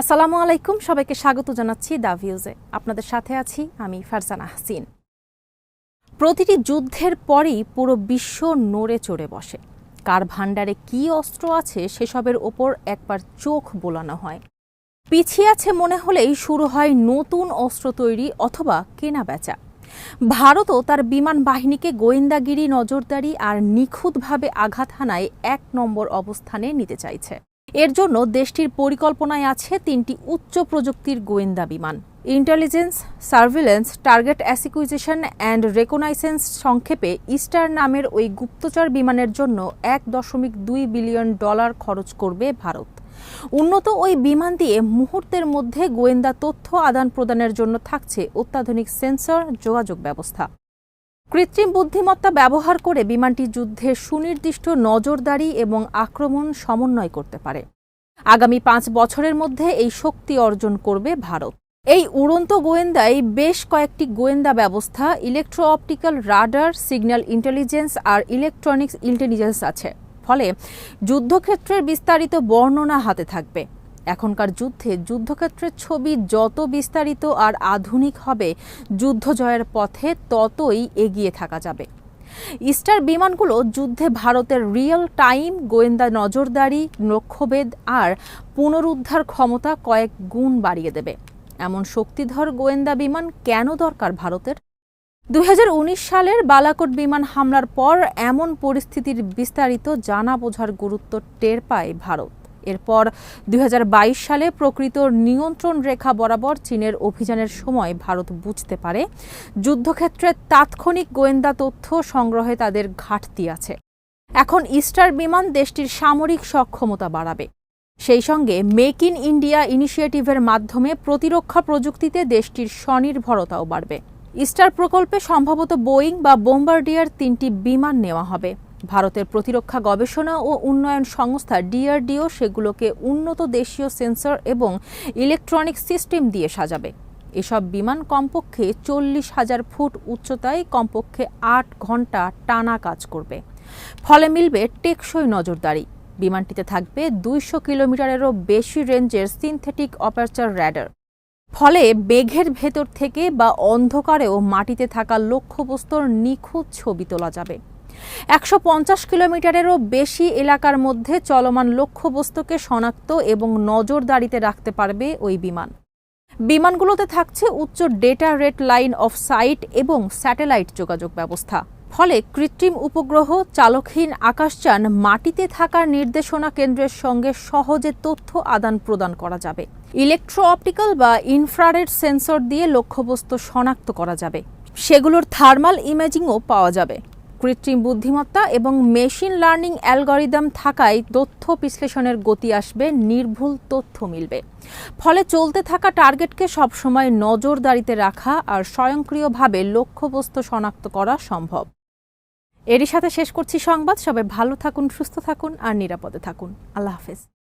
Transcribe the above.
আসসালামু আলাইকুম, সবাইকে স্বাগত জানাচ্ছি দা ভিউজে। আপনাদের সাথে আছি আমি ফারজানা হাসিন। প্রতিটি যুদ্ধের পরেই পুরো বিশ্ব নড়ে চড়ে বসে। কার ভাণ্ডারে কি অস্ত্র আছে সেসবের ওপর একবার চোখ বোলানো হয়। পিছিয়ে আছে মনে হলেই শুরু হয় নতুন অস্ত্র তৈরি অথবা কেনা বেচা ভারতও তার বিমান বাহিনীকে গোয়েন্দাগিরি, নজরদারি আর নিখুঁতভাবে আঘাত হানায় এক নম্বর অবস্থানে নিতে চাইছে। এর জন্য দেশটির পরিকল্পনায় আছে তিনটি উচ্চ প্রযুক্তির গোয়েন্দা বিমান। Intelligence surveillance target acquisition and reconnaissance সংক্ষেপে ইস্টার নামের ওই গুপ্তচর বিমানের জন্য এক দশমিক দুই বিলিয়ন ডলার খরচ করবে ভারত। উন্নত ওই বিমান দিয়ে মুহূর্তের মধ্যে গোয়েন্দা তথ্য আদান প্রদানের জন্য থাকছে অত্যাধুনিক সেন্সর, যোগাযোগ ব্যবস্থা। কৃত্রিম বুদ্ধিমত্তা ব্যবহার করে বিমানটি যুদ্ধে সুনির্দিষ্ট নজরদারি এবং আক্রমণ সমন্বয় করতে পারে। আগামী পাঁচ বছরের মধ্যে এই শক্তি অর্জন করবে ভারত। এই উড়ন্ত গোয়েন্দায় বেশ কয়েকটি গোয়েন্দা ব্যবস্থা electro optical radar signal intelligence আর ইলেকট্রনিক্স ইন্টেলিজেন্স আছে। ফলে যুদ্ধক্ষেত্রের বিস্তারিত বর্ণনা হাতে থাকবে। এখনকার যুদ্ধে যুদ্ধক্ষেত্রের ছবি যত বিস্তারিত আর আধুনিক হবে যুদ্ধ জয়ের পথে ততই এগিয়ে থাকা যাবে। ইস্টার বিমানগুলো যুদ্ধে ভারতের রিয়েল টাইম গোয়েন্দা নজরদারি লক্ষ্যভেদ আর পুনরুদ্ধার ক্ষমতা কয়েক গুণ বাড়িয়ে দেবে। এমন শক্তিধর গোয়েন্দা বিমান কেন দরকার ভারতের? দু হাজার উনিশ সালের বালাকোট বিমান হামলার পর এমন পরিস্থিতির বিস্তারিত জানা বোঝার গুরুত্ব টের পায় ভারত। এরপর দুই হাজার বাইশ সালে প্রকৃত নিয়ন্ত্রণ রেখা বরাবর চীনের অভিযানের সময় ভারত বুঝতে পারে যুদ্ধক্ষেত্রে তাৎক্ষণিক গোয়েন্দা তথ্য সংগ্রহে তাদের ঘাটতি আছে। এখন ইস্টার বিমান দেশটির সামরিক সক্ষমতা বাড়াবে। সেই সঙ্গে মেক ইন ইন্ডিয়া ইনিশিয়েটিভের মাধ্যমে প্রতিরক্ষা প্রযুক্তিতে দেশটির স্বনির্ভরতাও বাড়বে। ইস্টার প্রকল্পে সম্ভবত বোয়িং বা বোম্বার্ডিয়ার তিনটি বিমান নেওয়া হবে। ভারতের প্রতিরক্ষা গবেষণা ও উন্নয়ন সংস্থা ডিআরডিও সেগুলোকে উন্নত দেশীয় সেন্সর এবং ইলেকট্রনিক সিস্টেম দিয়ে সাজাবে। এসব বিমান কমপক্ষে চল্লিশ হাজার ফুট উচ্চতায় কমপক্ষে আট ঘণ্টা টানা কাজ করবে। ফলে মিলবে টেকসই নজরদারি। বিমানটিতে থাকবে দুইশো কিলোমিটারেরও বেশি রেঞ্জের সিনথেটিক অপারচার র্যাডার। ফলে বেঘের ভেতর থেকে বা অন্ধকারেও মাটিতে থাকা লক্ষ্যবস্তুর নিখুঁত ছবি তোলা যাবে। একশো পঞ্চাশ কিলোমিটারেরও বেশি এলাকার মধ্যে চলমান লক্ষ্যবস্তুকে শনাক্ত এবং নজরদারিতে রাখতে পারবে ওই বিমান। বিমানগুলোতে থাকছে উচ্চ data rate line of sight এবং স্যাটেলাইট যোগাযোগ ব্যবস্থা। ফলে কৃত্রিম উপগ্রহ, চালকহীন আকাশযান, মাটিতে থাকার নির্দেশনা কেন্দ্রের সঙ্গে সহজে তথ্য আদান প্রদান করা যাবে। ইলেকট্রো অপটিক্যাল বা ইনফ্রারেড সেন্সর দিয়ে লক্ষ্যবস্তু শনাক্ত করা যাবে। সেগুলোর থার্মাল ইমেজিংও পাওয়া যাবে। কৃত্রিম বুদ্ধিমত্তা এবং মেশিন লার্নিং অ্যালগরিদম থাকায় তথ্য বিশ্লেষণের গতি আসবে, নির্ভুল তথ্য মিলবে। ফলে চলতে থাকা টার্গেটকে সবসময় নজরদারিতে রাখা আর স্বয়ংক্রিয়ভাবে লক্ষ্যবস্তু শনাক্ত করা সম্ভব। এরই সাথে শেষ করছি সংবাদ। সবাই ভালো থাকুন, সুস্থ থাকুন আর নিরাপদে থাকুন। আল্লাহ হাফেজ।